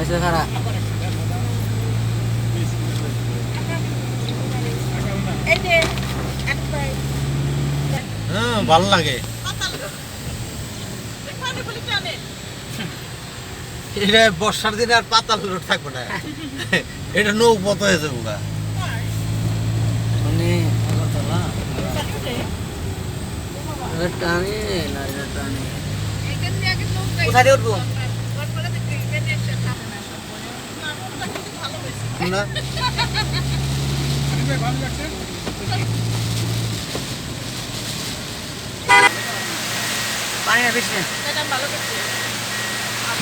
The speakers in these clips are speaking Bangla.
আচ্ছা খারাপ হ্যাঁ ভালো লাগে এটা বর্ষার দিনে আর পাতাল রোড থাকবে না। এটা নৌপথ হয়ে যাব গা। মানে আগরতলা এটা টানে লাইনটা টানে কোথায় দিয়ে উঠবো না পানি আর বেশি না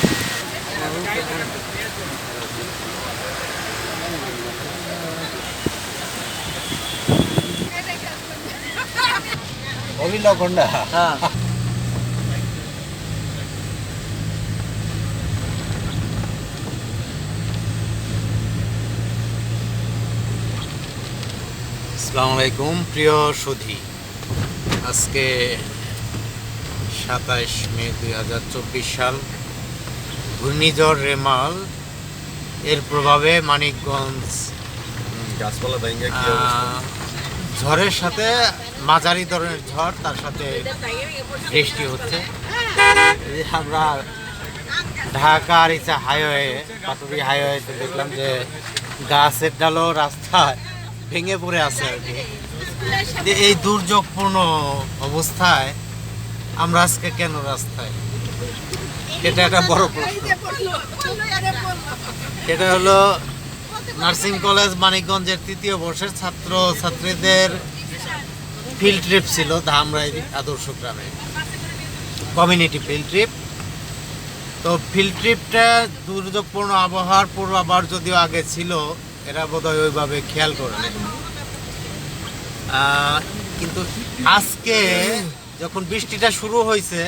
অভিনকন্ডা হ্যাঁ। আসসালামু আলাইকুম প্রিয় সুধী। আজকে সাতাইশ মে দুই হাজার চব্বিশ সাল। ঘূর্ণিঝড় রেমাল এর প্রভাবে মানিকগঞ্জ। গাছপালা ঝড়ের সাথে মাঝারি ধরনের ঝড় তার সাথে বৃষ্টি হচ্ছে। আমরা ঢাকা আর ইচ্ছা হাইওয়ে পাটুরি হাইওয়েতে দেখলাম যে গাছের ডালও রাস্তায় ভেঙে পড়ে আছে আর কি। যে এই দুর্যোগপূর্ণ অবস্থায় আমরা আজকে কেন রাস্তায়? এটা একটা বড় প্রশ্ন। সেটা হলো নার্সিং কলেজ মানিকগঞ্জের তৃতীয় বর্ষের ছাত্র ছাত্রীদের ফিল্ড ট্রিপ ছিল ধামরাই আদর্শ গ্রামে। কমিউনিটি ফিল্ড ট্রিপ তো ফিল্ড ট্রিপটা দুর্যোগপূর্ণ আবহাওয়ার পূর্বাভাস যদিও আগে ছিল, এরা বোধহয় ওইভাবে খেয়াল করে কিন্তু আজকে যখন বৃষ্টিটা শুরু হয়েছে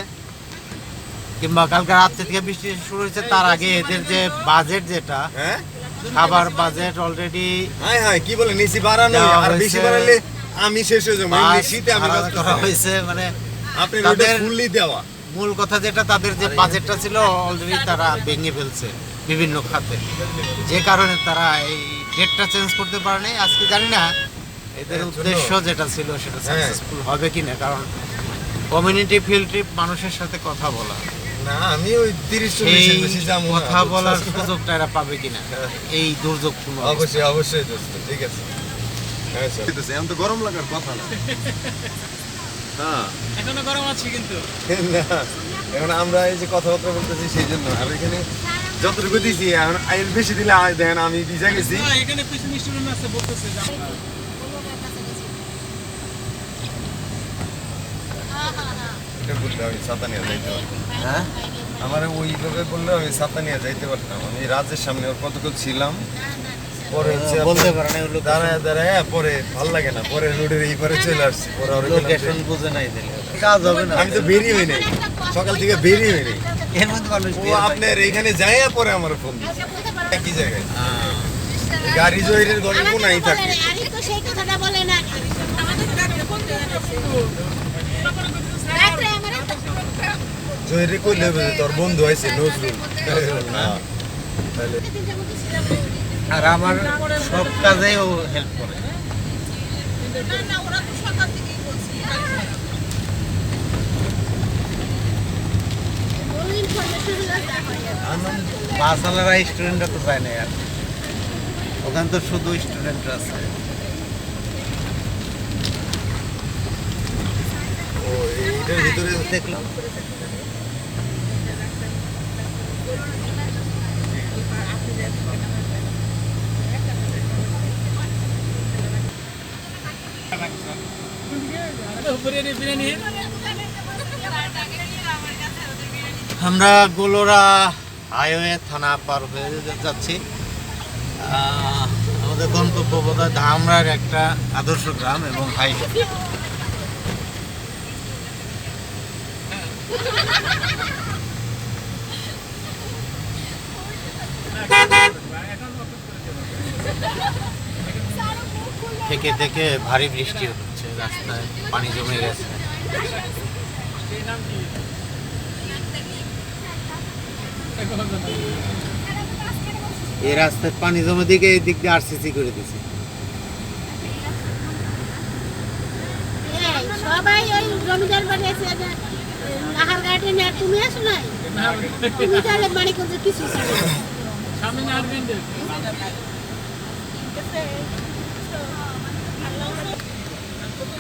কিংবা কালকে রাত্রে থেকে বৃষ্টি শুরু হয়েছে তার আগে এদের যে বাজেট যেটা হ্যাঁ? খাবার বাজেট অলরেডি হাই হাই কি বলে নিচি বাড়ানো আর বেশি বাড়ালে আমি শেষ হয়ে যাব শীতে আমি করা হয়েছে মানে আপনি তাদের- ফুললি দেওয়া। মূল কথা যেটা তাদের যে বাজেটটা ছিল অলরেডি তারা ভেঙে ফেলছে বিভিন্ন খাতে। যে কারণে তারা এই ডেটটা চেঞ্জ করতে পারেনি। আজকে জানি না এদের হ্যাঁ, উদ্দেশ্য যেটা ছিল সেটা হ্যাঁ। সাকসেসফুল হবে কিনা কারণ কমিউনিটি ফিল্ড ট্রিপ মানুষের সাথে কথা বলা। না আমি ওই তিরিশ সেই চল্লিশের বেশি যাব কথা বলার সুযোগটা এরা পাবে কিনা? এই দুর্যোগপূর্ণ অবস্থায়। অবশ্যই অবশ্যই দোস্ত ঠিক আছে। হ্যাঁ স্যার। এখন তো গরম লাগার কথা না। হ্যাঁ। এখনও গরম আছে কিন্তু। না এখন আমরা এই যে কথাবার্তা বলতেছি সেই জন্য। আর এখানে যতটুকু দিছি এখন এর বেশি দিলে আয় দেখেন আমি ভিজা গেছি। হ্যাঁ, এখানে আছে বলতেছে এটা বললে আমি ছাতা নিয়ে যাইতে পারতাম। হ্যাঁ? আমার ওই লোকে বললে আমি ছাতা নিয়ে যাইতে পারতাম। আমি রাজের সামনে ওর কতক্ষণ ছিলাম পরে হচ্ছে বলতে ওগুলো দাঁড়ায় দাঁড়ায় পরে ভালো লাগে না পরে রোডের এই পারে চলে আসছি পরে লোকেশন বুঝে নাই দিলে। কাজ হবে না আমি তো বেরিয়ে হই নাই সকাল থেকে বেরিয়ে হই নাই। এর মধ্যে মানুষ ও আপনার এখানে যায় পরে আমার ফোন একই জায়গায়। গাড়ি জহিরের ঘরে কোনাই থাকে। সেই কথাটা বলে না। রাত্রে আমার জহিরে কইলে তোর বন্ধু আছে নজরুল। আর আমার সব কাজেই ও হেল্প করে। বাসালারা স্টুডেন্টরা তো যায় না আর। ওখানে তো শুধু স্টুডেন্টরা আছে ও এইটার ভিতরে দেখলাম আমরা গোলরা হাইওয়ে থানা পার হয়ে যাচ্ছি। আমাদের গন্তব্য বোধ হয় ধামরার একটা আদর্শ গ্রাম এবং হাইওয়ে। থেকে থেকে ভারী বৃষ্টি হচ্ছে, রাস্তায় পানি জমে গেছে। এই রাস্তায় পানি জমে দিকে এই দিক দিয়ে আরসিসি করে দিছে। সবাই ওই জমিদার বাড়ি আছে নাহার গার্ডেন আর তুমি আসো নাই? তুমি তাহলে বাড়ি কিছু ছিল সামনে না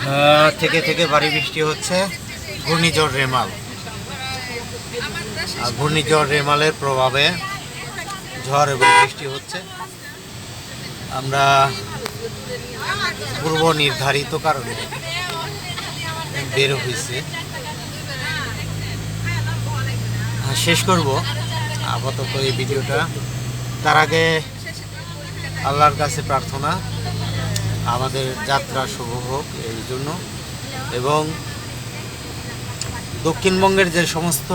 আহ, থেকে থেকে ভারী বৃষ্টি হচ্ছে। ঘূর্ণিঝড় রেমাল। আর ঘূর্ণিঝড় রেমালের প্রভাবে ঝড় এবং বৃষ্টি হচ্ছে। আমরা পূর্ব নির্ধারিত কারণে বের হয়েছে। শেষ করব আপাতত এই ভিডিওটা। তার আগে আল্লাহর কাছে প্রার্থনা, আমাদের যাত্রা শুভ হোক এই জন্য। এবং দক্ষিণবঙ্গের যে সমস্ত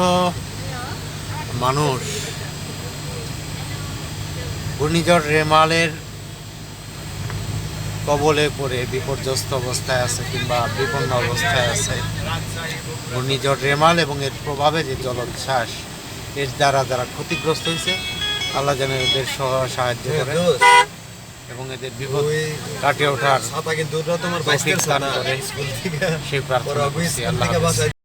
মানুষ, ঘূর্ণিঝড় রেমালের কবলে পড়ে, বিপর্যস্ত অবস্থায় আছে কিংবা বিপন্ন অবস্থায় আছে, ঘূর্ণিঝড় রেমাল এবং এর প্রভাবে যে জলোচ্ছ্বাস এর দ্বারা যারা ক্ষতিগ্রস্ত হয়েছে আল্লাহ যেন এদের সহ সাহায্য করে এবং এদের বিপদ কাটিয়ে ওঠার সেই প্রার্থনা আল্লাহ